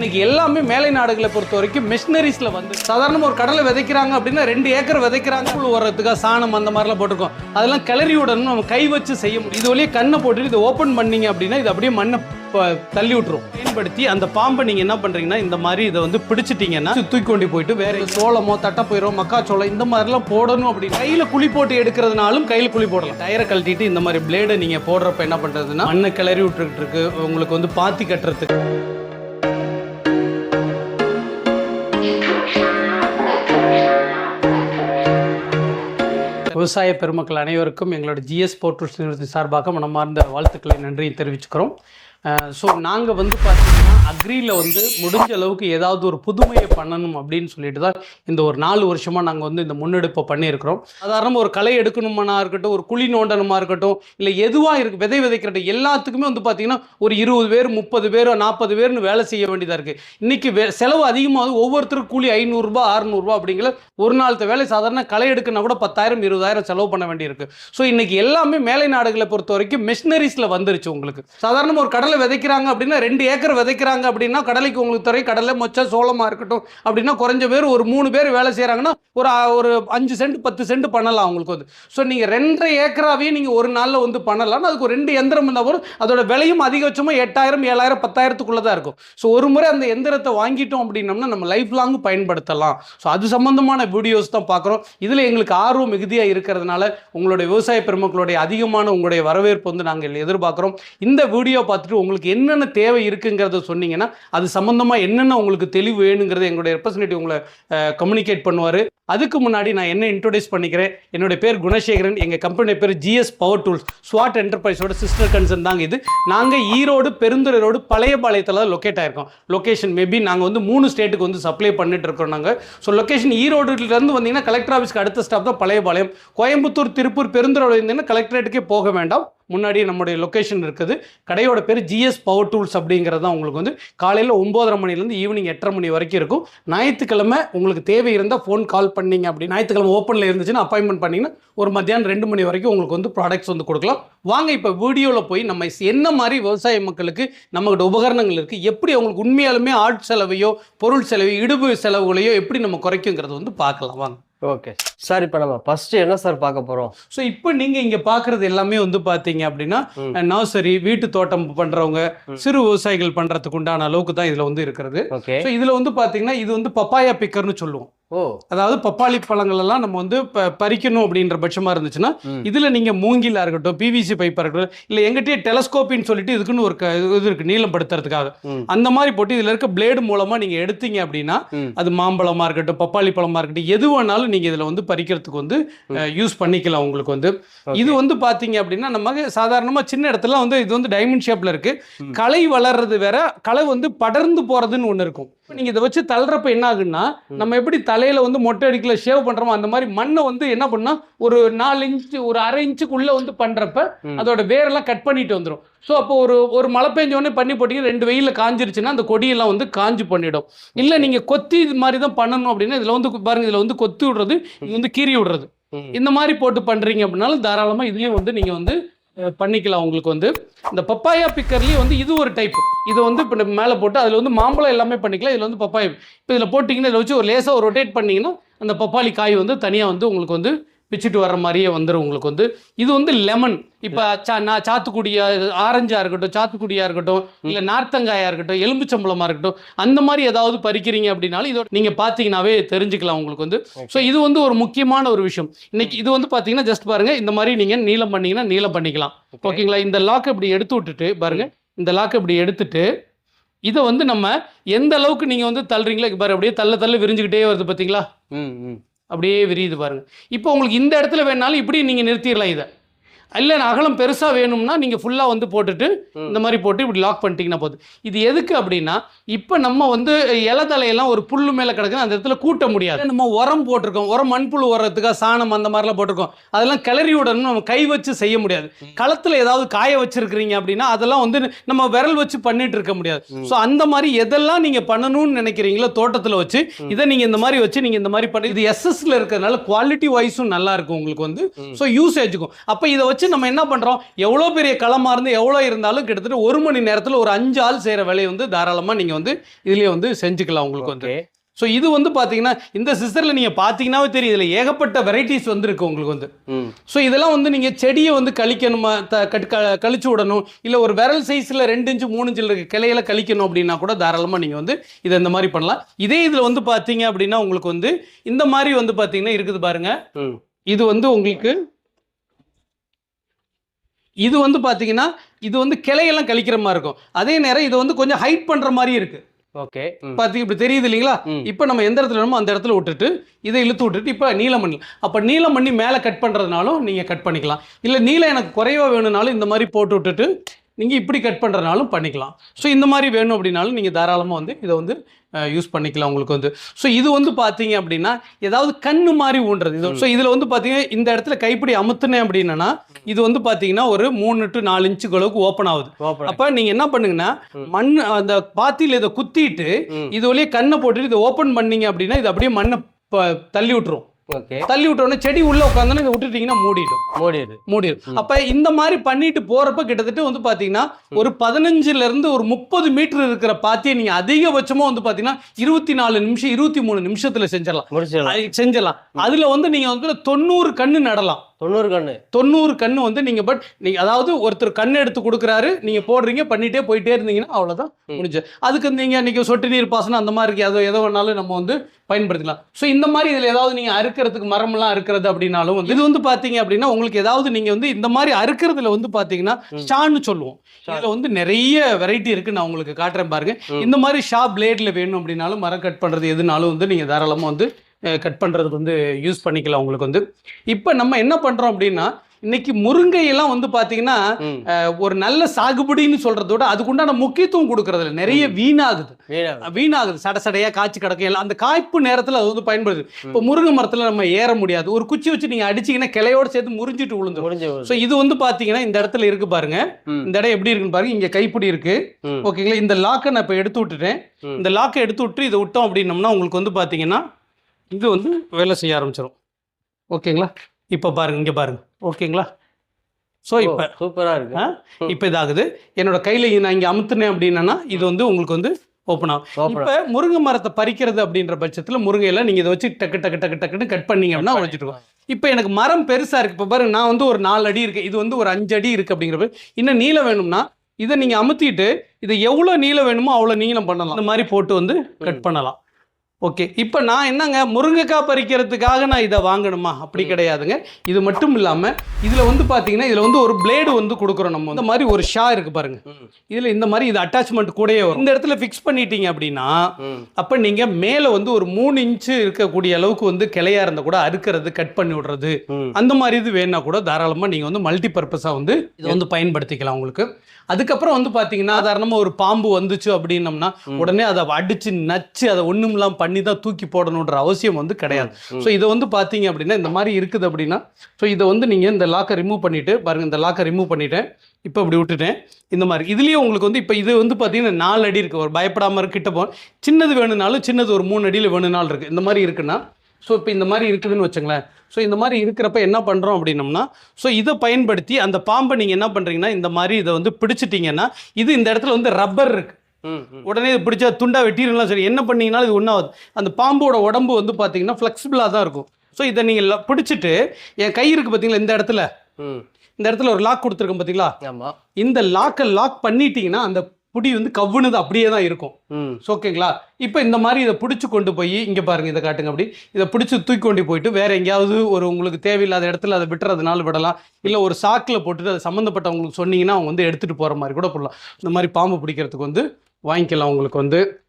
இன்னைக்கு எல்லாமே மேலை நாடுகளை பொறுத்த வரைக்கும் மிஷினரிஸ்ல வந்து சாதாரணமாக ஒரு கடலை விதைக்கிறாங்க அப்படின்னா ரெண்டு ஏக்கர் விதைக்கிறாங்க. புழு வர்றதுக்காக சாணம் அந்த மாதிரிலாம் போட்டிருக்கோம். அதெல்லாம் கிளறி விடணும் நம்ம கை வச்சு செய்ய முடியும். இது வழியே கண்ணை போட்டுட்டு இதை ஓப்பன் பண்ணீங்க அப்படின்னா இது அப்படியே மண்ணை தள்ளி விட்டுரும். பயன்படுத்தி அந்த பாம்பை நீங்க என்ன பண்றீங்கன்னா இந்த மாதிரி இதை வந்து பிடிச்சிட்டீங்கன்னா தூக்கி கொண்டு போயிட்டு வேற சோளமோ தட்டப்பயிரோ மக்காச்சோளம் இந்த மாதிரிலாம் போடணும் அப்படி கையில குழி போட்டு எடுக்கிறதுனாலும் கையில் குழி போடலாம். டயரை கழட்டிட்டு இந்த மாதிரி பிளேடை நீங்க போடுறப்ப என்ன பண்றதுன்னா மண்ணை கிளறி விட்டுக்கிட்டு இருக்கு. உங்களுக்கு வந்து பாத்தி கட்டுறதுக்கு விவசாய பெருமக்கள் அனைவருக்கும் எங்களோட ஜிஎஸ் போர்ட்டல்ஸ் நிறுவனத்தின் சார்பாக மனமார்ந்த வாழ்த்துக்களை நன்றியை தெரிவிச்சுக்கிறோம். ஸோ நாங்கள் வந்து பார்த்தீங்கன்னா அக்ரியில் வந்து முடிஞ்ச அளவுக்கு ஏதாவது ஒரு புதுமையை பண்ணணும் அப்படின்னு சொல்லிட்டு தான் இந்த ஒரு நாலு வருஷமாக நாங்கள் வந்து இந்த முன்னெடுப்பை பண்ணியிருக்கிறோம். சாதாரண ஒரு களை எடுக்கணுமானா இருக்கட்டும் ஒரு குழி நோண்டனமாக இருக்கட்டும் இல்லை எதுவாக இருக்குது விதை விதைக்கிறது எல்லாத்துக்குமே வந்து பார்த்தீங்கன்னா ஒரு இருபது பேர் முப்பது பேர் நாற்பது பேர்னு வேலை செய்ய வேண்டியதாக இருக்குது இன்றைக்கி வே செலவு அதிகமாகுது ஒவ்வொருத்தருக்கும் கூலி ஐநூறுரூபா அறநூறுபா அப்படிங்கிற ஒரு நாளത്തെ வேலை சாதாரண களை எடுக்கணும்னா கூட பத்தாயிரம் இருபதாயிரம் செலவு பண்ண வேண்டியிருக்கு. ஸோ இன்றைக்கி எல்லாமே மேலை நாடுகளை பொறுத்த வரைக்கும் மிஷினரிஸில் வந்துருச்சு உங்களுக்கு. சாதாரண ஒரு கடல் விதைக்கிறாங்க அப்படின்னா ரெண்டு ஏக்கர் விதைக்கிறாங்க அப்படின்னா கடலைக்கு உங்களுக்கு துறை கடலை மொச்சை சோளமாக இருக்கட்டும் அப்படின்னா குறைஞ்ச பேர் ஒரு மூணு பேர் வேலை செய்கிறாங்கன்னா ஒரு ஒரு அஞ்சு சென்ட் பத்து சென்ட் பண்ணலாம் அவங்களுக்கு வந்து. ஸோ நீங்கள் ரெண்டரை ஏக்கராவே நீங்கள் ஒரு நாளில் வந்து பண்ணலாம் அதுக்கு ஒரு ரெண்டு எந்திரம் இருந்தால் போதும். அதோட விலையும் அதிகபட்சமாக எட்டாயிரம் ஏழாயிரம் பத்தாயிரத்துக்குள்ளே தான் இருக்கும். ஸோ ஒரு முறை அந்த எந்திரத்தை வாங்கிட்டோம் அப்படின்னம்னா நம்ம லைஃப் லாங் பயன்படுத்தலாம். ஸோ அது சம்மந்தமான வீடியோஸ் தான் பார்க்குறோம். இதில் எங்களுக்கு ஆர்வம் மிகுதியாக இருக்கிறதுனால உங்களுடைய விவசாய பெருமக்களுடைய அதிகமான உங்களுடைய வரவேற்பு வந்து நாங்கள் எதிர்பார்க்குறோம். இந்த வீடியோ பார்த்துட்டு உங்களுக்கு என்னென்ன தேவை இருக்குங்கிறத சொன்னீங்கன்னா அது சம்மந்தமாக என்னென்ன உங்களுக்கு தெளிவு வேணுங்கிறத எங்களுடைய ரெப்ரசன்டேட்டிவ் உங்களை கம்யூனிகேட் பண்ணுவார். அதுக்கு முன்னாடி நான் என்ன இன்ட்ரோடியூஸ் பண்ணிக்கிறேன் என்னுடைய பேர் குணசேகரன் எங்கள் கம்பெனி பேர் ஜிஎஸ் பவர் டூல்ஸ் ஸ்வாட் என்டர்பிரைஸோட சிஸ்டர் கன்சர்ன் தாங்க இது. நாங்கள் ஈரோடு பெருந்துறை ரோடு பழைய பாளையத்தில் தான் லொக்கேட் ஆயிருக்கோம். லொக்கேஷன் மேபி நாங்கள் வந்து மூணு ஸ்டேட்டுக்கு வந்து சப்ளை பண்ணிட்டு இருக்கோம் நாங்கள் ஸோ லொக்கேஷன் ஈரோடுலேருந்து வந்தீங்கன்னா கலெக்டர் ஆஃபீஸ்க்கு அடுத்த ஸ்டாப் தான் பழைய பாளையம். கோயம்புத்தூர் திருப்பூர் பெருந்துறை இருந்தீங்கன்னா கலெக்டரேட்டுக்கே போக வேண்டாம். முன்னாடி நம்முடைய லொக்கேஷன் இருக்குது. கடையோட பேர் ஜிஎஸ் பவர் டூல்ஸ் அப்படிங்கிறது தான் உங்களுக்கு வந்து காலையில் ஒம்போதரை மணிலேருந்து ஈவினிங் எட்டரை மணி வரைக்கும் இருக்கும். ஞாயிற்றுக்கிழமை உங்களுக்கு தேவை இருந்தால் ஃபோன் கால் பண்ணிங்க அப்படி. ஞாயிற்றுக்கிழமை ஓப்பனில் இருந்துச்சுன்னா அப்பாயின்மெண்ட் பண்ணிங்கன்னா ஒரு மத்தியானம் ரெண்டு மணி வரைக்கும் உங்களுக்கு வந்து ப்ராடக்ட்ஸ் வந்து கொடுக்கலாம். வாங்க இப்போ வீடியோவில் போய் நம்ம என்ன மாதிரி விவசாய மக்களுக்கு நம்மகிட்ட உபகரணங்கள் இருக்குது எப்படி அவங்களுக்கு உண்மையாலுமே ஆட் செலவையோ பொருள் செலவையோ இடுப்பு செலவுகளையோ எப்படி நம்ம குறைக்குங்கிறது வந்து பார்க்கலாம். வாங்க. ஓகே சார் இப்போ நம்ம ஃபர்ஸ்ட் என்ன சார் பார்க்க போறோம்? ஸோ இப்போ நீங்கள் இங்கே பார்க்குறது எல்லாமே வந்து பார்த்தீங்க அப்படின்னா. நர்சரி வீட்டு தோட்டம் பண்ணுறவங்க சிறு விவசாயிகள் பண்ணுறதுக்கு உண்டான அளவுக்கு தான் இதில் வந்து இருக்கிறது. ஓகே ஸோ இதில் வந்து பார்த்தீங்கன்னா இது வந்து பப்பாயா பிக்கர்னு சொல்லுவோம். ஓ அதாவது பப்பாளி பழங்கள் எல்லாம் நம்ம வந்து பறிக்கணும் அப்படின்ற பட்சமாக இருந்துச்சுன்னா. இதில் நீங்கள் மூங்கிலா இருக்கட்டும் பிவிசி பைப்பாக இருக்கட்டும் இல்லை எங்கிட்டயே டெலஸ்கோப்பின்னு சொல்லிட்டு இதுக்குன்னு ஒரு இது இருக்குது நீளம் படுத்துறதுக்காக. அந்த மாதிரி போட்டு இதில் இருக்க பிளேடு மூலமாக நீங்கள் எடுத்தீங்க அப்படின்னா. அது மாம்பழமாக இருக்கட்டும் பப்பாளி பழமாக இருக்கட்டும் எது வேணாலும் நீங்கள் இதில் வந்து பறிக்கிறதுக்கு வந்து யூஸ் பண்ணிக்கலாம் உங்களுக்கு வந்து இது வந்து பார்த்தீங்க அப்படின்னா நம்ம சாதாரணமாக சின்ன இடத்துல வந்து இது வந்து டைமண்ட் ஷேப்பில் இருக்கு. களை வளர்றது வேற களை வந்து படர்ந்து போகிறதுன்னு ஒன்று இருக்கும் இப்போ நீங்கள் இதை வச்சு தள்ளுறப்ப என்ன ஆகுன்னா நம்ம எப்படி தலையில வந்து மொட்டை அடிக்கல ஷேவ் பண்றோமோ அந்த மாதிரி மண்ணை வந்து என்ன பண்ணா ஒரு நாலு இன்ச்சு ஒரு அரை இன்ச்சுக்குள்ள வந்து பண்றப்ப. அதோட வேரெல்லாம் கட் பண்ணிட்டு வந்துடும் ஸோ அப்போ ஒரு ஒரு மழை பெஞ்ச உடனே பண்ணி போட்டீங்க ரெண்டு வெயிலில் காஞ்சிருச்சுன்னா அந்த கொடியெல்லாம் வந்து காஞ்சு பண்ணிடும் இல்லை நீங்கள் கொத்தி இது மாதிரி தான் பண்ணணும் அப்படின்னா இதில் வந்து பாருங்க இதில் வந்து கொத்தி விடுறது இது வந்து கீறி விடுறது. இந்த மாதிரி போட்டு பண்றீங்க அப்படின்னாலும் தாராளமாக இதுலேயும் வந்து நீங்கள் வந்து பண்ணிக்கலாம் உங்களுக்கு வந்து. இந்த பப்பாயா பிக்கர்லேயே வந்து இது ஒரு டைப் இது வந்து இப்போ மேலே போட்டு அதில் வந்து மாம்பழம் எல்லாமே பண்ணிக்கலாம். இதில் வந்து பப்பாயா. இப்போ இதில் போட்டிங்கன்னா இதில் வச்சு ஒரு லேசாக ஒரு ரொட்டேட் பண்ணிங்கன்னா அந்த பப்பாளி காய் வந்து தனியாக வந்து உங்களுக்கு வந்து பிச்சுட்டு வர்ற மாதிரியே வந்துடும் உங்களுக்கு வந்து. இது வந்து லெமன் இப்போ சா நான் சாத்துக்குடியா ஆரஞ்சா இருக்கட்டும் சாத்துக்குடியா இருக்கட்டும் இல்லை நார்த்தங்காயா இருக்கட்டும் எலும்புச்சம்பளமாக இருக்கட்டும் அந்த மாதிரி ஏதாவது பறிக்கிறீங்க அப்படின்னாலும் இதோட நீங்கள் பார்த்தீங்கன்னாவே தெரிஞ்சுக்கலாம் உங்களுக்கு வந்து. ஸோ இது வந்து ஒரு முக்கியமான ஒரு விஷயம். இன்னைக்கு இது வந்து பார்த்தீங்கன்னா ஜஸ்ட் பாருங்க இந்த மாதிரி நீங்கள் நீளம் பண்ணீங்கன்னா நீளம் பண்ணிக்கலாம். ஓகேங்களா? இந்த லாக் இப்படி எடுத்து விட்டுட்டு பாருங்க இந்த லாக் இப்படி எடுத்துட்டு இதை வந்து நம்ம எந்த அளவுக்கு நீங்கள் வந்து தள்ளுறீங்களோ பாரு அப்படியே தள்ள தள்ள விரிஞ்சுக்கிட்டே வருது பார்த்தீங்களா ம் ம். அப்படியே விரியுது பாருங்கள் இப்போ உங்களுக்கு இந்த இடத்துல வேணாலும் இப்படி நீங்கள் நிறுத்திடலாம் இதை. இல்லை அகலம் பெருசாக வேணும்னா நீங்கள் ஃபுல்லாக வந்து போட்டுட்டு. இந்த மாதிரி போட்டு இப்படி லாக் பண்ணிட்டீங்கன்னா போதும். இது எதுக்கு அப்படின்னா இப்போ நம்ம வந்து இலை தலையெல்லாம் ஒரு புல்லு மேலே கிடக்குது அந்த இடத்துல கூட்ட முடியாது. நம்ம உரம் போட்டிருக்கோம். உரம் மண்புழு உரத்துக்காக சாணம் அந்த மாதிரிலாம் போட்டிருக்கோம். அதெல்லாம் கிளறி விடணும் நம்ம கை வச்சு செய்ய முடியாது. களத்தில் ஏதாவது காய வச்சிருக்கிறீங்க அப்படின்னா அதெல்லாம் வந்து நம்ம விரல் வச்சு பண்ணிட்டு இருக்க முடியாது. ஸோ அந்த மாதிரி எதெல்லாம் நீங்கள் பண்ணணும்னு நினைக்கிறீங்களோ தோட்டத்தில் வச்சு இதை நீங்கள் இந்த மாதிரி வச்சு நீங்கள் இந்த மாதிரி பண்ணி இது எஸ்எஸ்ல இருக்கிறதுனால குவாலிட்டி வைஸும் நல்லா இருக்கும் உங்களுக்கு வந்து. ஸோ யூசேஜுக்கும் அப்போ இதை வச்சு வச்சு நம்ம என்ன பண்ணுறோம் எவ்வளோ பெரிய களமாக இருந்து எவ்வளோ இருந்தாலும் கிட்டத்தட்ட ஒரு மணி நேரத்தில் ஒரு அஞ்சு ஆள் செய்கிற வேலையை வந்து தாராளமாக நீங்கள் வந்து இதுலேயே வந்து செஞ்சுக்கலாம் உங்களுக்கு வந்து. ஸோ இது வந்து பார்த்தீங்கன்னா இந்த சிஸ்டரில் நீங்கள் பார்த்தீங்கன்னாவே தெரியும். இதில் ஏகப்பட்ட வெரைட்டிஸ் வந்துருக்கு உங்களுக்கு வந்து. ஸோ இதெல்லாம் வந்து நீங்கள் செடியை வந்து கழிக்கணுமா? த கட் க கழிச்சு விடணும். இல்லை ஒரு விரல் சைஸில் ரெண்டு இன்ச்சு மூணு இன்ச்சில் இருக்க கிளையில கழிக்கணும் அப்படின்னா கூட தாராளமாக நீங்கள் வந்து இதை இந்த மாதிரி பண்ணலாம். இதே இதில் வந்து பார்த்தீங்க அப்படின்னா உங்களுக்கு வந்து இந்த மாதிரி வந்து பார்த்தீங்கன்னா இருக்குது பாருங்க. இது வந்து உங்களுக்கு இது வந்து பார்த்தீங்கன்னா இது வந்து கிளையெல்லாம் கழிக்கிற மாதிரி இருக்கும். அதே நேரம் இது வந்து கொஞ்சம் ஹைட் பண்ணுற மாதிரி இருக்குது ஓகே. ம். பார்த்தீங்க இப்படி தெரியுது இல்லைங்களா. இப்போ நம்ம எந்த இடத்துல வேணுமோ அந்த இடத்துல விட்டுட்டு இதை இழுத்து விட்டுட்டு இப்போ நீளம் பண்ணி அப்போ நீளம் பண்ணி மேலே கட் பண்ணுறதுனாலும் நீங்கள் கட் பண்ணிக்கலாம். இல்லை நீளம் எனக்கு குறைவா வேணும்னாலும் இந்த மாதிரி போட்டு விட்டுட்டு நீங்கள் இப்படி கட் பண்ணுறதுனாலும் பண்ணிக்கலாம். ஸோ இந்த மாதிரி வேணும் அப்படின்னாலும் நீங்கள் தாராளமாக வந்து இதை வந்து யூஸ் பண்ணிக்கலாம் உங்களுக்கு வந்து. ஸோ இது வந்து பார்த்தீங்க அப்படின்னா ஏதாவது கண்ணு மாதிரி ஊன்றது. இது ஸோ இதில் வந்து பார்த்தீங்கன்னா இந்த இடத்துல கைப்பிடி அமுத்துனேன் அப்படின்னா இது வந்து பார்த்தீங்கன்னா ஒரு மூணு டு நாலு இன்ச்சுக்கு அளவுக்கு ஓப்பன் ஆகுது. ஓப்பன் அப்ப நீங்க என்ன பண்ணுங்கன்னா மண் அந்த பாத்தியில இதை குத்திட்டு. இது வழியே கண்ணை போட்டுட்டு இதை ஓபன் பண்ணீங்க அப்படின்னா இது அப்படியே மண்ணை தள்ளி விட்டுரும். தள்ளி விட்ட உடனே செடி உள்ள உட்காந்து விட்டுட்டீங்கன்னா மூடிடும். மூடிடு மூடிடும். அப்ப இந்த மாதிரி பண்ணிட்டு போறப்ப கிட்டத்தட்ட வந்து பாத்தீங்கன்னா ஒரு பதினஞ்சுல இருந்து ஒரு முப்பது மீட்டர் இருக்கிற பாத்தியை நீங்க அதிகபட்சமா வந்து பாத்தீங்கன்னா இருபத்தி நாலு நிமிஷம் இருபத்தி மூணு நிமிஷத்துல செஞ்சிடலாம். செஞ்சிடலாம். அதுல வந்து நீங்க வந்து தொண்ணூறு கண்ணு நடலாம். தொண்ணூறு கண்ணு தொண்ணூறு கண்ணு வந்து நீங்க பட் நீங்க அதாவது ஒருத்தர் கண் எடுத்து கொடுக்குறாரு நீங்க போடுறீங்க பண்ணிட்டே போயிட்டே இருந்தீங்கன்னா அவ்வளவுதான் ம். முடிஞ்சு அதுக்கு நீங்க இன்னைக்கு சொட்டு நீர் பாசனம் அந்த மாதிரி இருக்கு அதோ எதோ வேணாலும் நம்ம வந்து பயன்படுத்திக்கலாம் ஸோ இந்த மாதிரி இதுல ஏதாவது நீங்க அறுக்கிறதுக்கு மரம்லாம் அறுக்கிறது அப்படின்னாலும் வந்து இது வந்து பாத்தீங்க அப்படின்னா உங்களுக்கு ஏதாவது நீங்க வந்து இந்த மாதிரி அறுக்கிறதுல வந்து பாத்தீங்கன்னா ம். ஷான்னு சொல்லுவோம். இதுல வந்து நிறைய வெரைட்டி இருக்கு நான் உங்களுக்கு காட்டுறேன் பாருங்க. இந்த மாதிரி ஷா பிளேட்ல வேணும் அப்படின்னாலும் மரம் கட் பண்றது எதுனாலும் வந்து நீங்க தாராளமா வந்து கட் பண்றதுக்கு வந்து யூஸ் பண்ணிக்கலாம் உங்களுக்கு வந்து. இப்போ நம்ம என்ன பண்றோம் அப்படின்னா இன்னைக்கு முருங்கையெல்லாம் வந்து அஹ், ஒரு நல்ல சாகுபடின்னு சொல்றத விட அதுக்குண்டான முக்கியத்துவம் கொடுக்கறதுல நிறைய வீணாகுது. வீணா வீணாகுது. சட சடையா காய்ச்சி கிடக்கும். எல்லாம் அந்த காய்ப்பு நேரத்துல அது வந்து பயன்படுது. இப்போ முருங்கை மரத்துல நம்ம ஏற முடியாது. ஒரு குச்சி வச்சு நீங்க அடிச்சீங்கன்னா கிளையோட சேர்த்து முறிஞ்சிட்டு முடிஞ்சு ஸோ இது வந்து பாத்தீங்கன்னா இந்த இடத்துல இருக்கு பாருங்க. இந்த இடம் எப்படி இருக்குன்னு பாருங்க. இங்க கைப்பிடி இருக்கு. ஓகேங்களா? இந்த லாக்கை நான் இப்போ எடுத்து விட்டுட்டேன். இந்த லாக்கை எடுத்து விட்டு இதை விட்டோம் அப்படின்னம்னா உங்களுக்கு வந்து பாத்தீங்கன்னா இது வந்து வேலை செய்ய ஆரம்பிச்சிடும் ஓகேங்களா? இப்போ பாருங்க இங்க பாருங்க. ஓகேங்களா? ஸோ இப்போ சூப்பரா இருக்கு? இப்போ இதாகுது என்னோட கையில் நான் இங்கே அமுத்துனேன் அப்படின்னா இது வந்து உங்களுக்கு வந்து ஓப்பன் ஆகும். இப்போ முருங்கை மரத்தை பறிக்கிறது அப்படின்ற பட்சத்தில் முருங்கையெல்லாம் நீங்கள் இதை வச்சு டக்கு டக்கு டக்கு டக்குன்னு கட் பண்ணீங்க அப்படின்னா உழைச்சிட்டு இப்போ எனக்கு மரம் பெருசாக இருக்குது இப்போ பாருங்க நான் வந்து ஒரு நாலு அடி இருக்கு. இது வந்து ஒரு அஞ்சு அடி இருக்குது அப்படிங்கிறப்ப இன்னும் நீளம் வேணும்னா இதை நீங்கள் அமுத்திட்டு இதை எவ்வளோ நீளம் வேணுமோ அவ்வளோ நீளம் பண்ணலாம். இந்த மாதிரி போட்டு வந்து கட் பண்ணலாம். ஓகே இப்போ நான் என்னங்க முருங்கைக்காய் பறிக்கிறதுக்காக நான் இதை வாங்கணுமா? அப்படி கிடையாதுங்க. இது மட்டும் இல்லாமல் இதில் வந்து பார்த்தீங்கன்னா இதில் வந்து ஒரு பிளேடு வந்து கொடுக்குறோம் நம்ம. இந்த மாதிரி ஒரு ஷா இருக்கு பாருங்க. இதில் இந்த மாதிரி இது அட்டாச்மெண்ட் கூடயே வரும். இந்த இடத்துல ஃபிக்ஸ் பண்ணிட்டீங்க அப்படின்னா அப்போ நீங்கள் மேலே வந்து ஒரு மூணு இன்ச்சு இருக்கக்கூடிய அளவுக்கு வந்து கிளையா இருந்தால் கூட அறுக்கிறது கட் பண்ணி விடுறது அந்த மாதிரி இது வேணா கூட தாராளமாக நீங்கள் வந்து மல்டி பர்பஸாக வந்து இதை வந்து பயன்படுத்திக்கலாம் உங்களுக்கு. அதுக்கப்புறம் வந்து பார்த்தீங்கன்னா சாதாரணமாக ஒரு பாம்பு வந்துச்சு அப்படின்னம்னா உடனே அதை அடிச்சு நச்சு அதை ஒண்ணுமில்லாம் பண்ணி தான் தூக்கி போடணுன்ற அவசியம் வந்து கிடையாது. ஸோ இதை வந்து பார்த்தீங்க அப்படின்னா இந்த மாதிரி இருக்குது அப்படின்னா ஸோ இதை வந்து நீங்கள் இந்த லாக்கை ரிமூவ் பண்ணிட்டு பாருங்க இந்த லாக்கை ரிமூவ் பண்ணிட்டேன். இப்போ இப்படி விட்டுட்டேன். இந்த மாதிரி. இதுலேயே உங்களுக்கு வந்து இப்போ இது வந்து பார்த்தீங்கன்னா நாலு அடி இருக்குது ஒரு பயப்படாமல் கிட்ட போ சின்னது வேணும்னாலும் சின்னது ஒரு மூணு அடியில் வேணும்னாலும் இருக்குது இந்த மாதிரி இருக்குன்னா ஸோ இப்போ இந்த மாதிரி இருக்குதுன்னு வச்சுங்களேன். ஸோ இந்த மாதிரி இருக்கிறப்ப என்ன பண்ணுறோம் அப்படின்னம்னா ஸோ இதை பயன்படுத்தி அந்த பாம்பை நீங்கள் என்ன பண்ணுறீங்கன்னா இந்த மாதிரி இதை வந்து பிடிச்சிட்டிங்கன்னா இது இந்த இடத்துல வந்து ரப்பர் இருக்கு. ம் ம் உடனே இது பிடிச்சா துண்டா வெட்டிடலாம் சரி. என்ன பண்ணீங்கனாலும் இது ஒன்றாவது அந்த பாம்போட உடம்பு வந்து பார்த்தீங்கன்னா ஃப்ளெக்சிபிளாக தான் இருக்கும். ஸோ இதை நீங்கள் பிடிச்சிட்டு என் கை இருக்குது பார்த்தீங்களா இந்த இடத்துல? இந்த இடத்துல ஒரு லாக் கொடுத்துருக்கேன் பார்த்தீங்களா ஆமா. இந்த லாக்கை லாக் பண்ணிட்டீங்கன்னா அந்த புடி வந்து கவ்வுனது அப்படியே தான் இருக்கும். ஸோ ஓகேங்களா இப்போ இந்த மாதிரி இதை பிடிச்சி கொண்டு போய் இங்கே பாருங்க இதை காட்டுங்க அப்படி. இதை பிடிச்சி தூக்கி கொண்டு போயிட்டு வேற எங்கேயாவது ஒரு உங்களுக்கு தேவையில்லாத இடத்துல அதை விட்டுறதுனால விடலாம். இல்லை ஒரு சாக்கில் போட்டுட்டு அது சம்மந்தப்பட்டவங்களுக்கு சொன்னீங்கன்னா அவங்க வந்து எடுத்துகிட்டு போகிற மாதிரி கூட போடலாம். இந்த மாதிரி பாம்பு பிடிக்கிறதுக்கு வந்து வாங்கிக்கலாம் உங்களுக்கு வந்து.